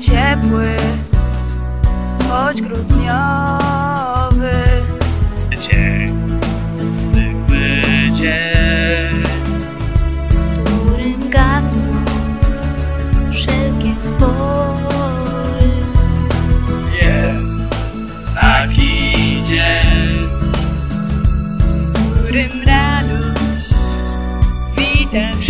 ciepły, choć grudniowy. Dzień, zwykły dzień. w którym gasną wszelkie spory. Jest taki dzień. w którym radość wita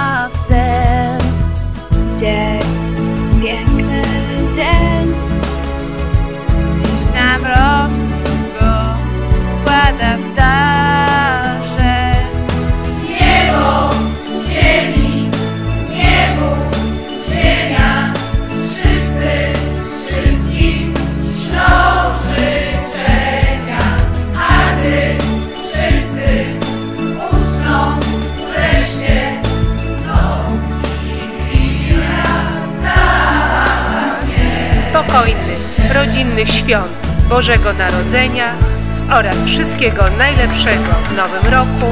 Spokojnych, rodzinnych świąt Bożego Narodzenia oraz wszystkiego najlepszego w nowym roku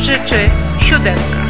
życzy siódemka.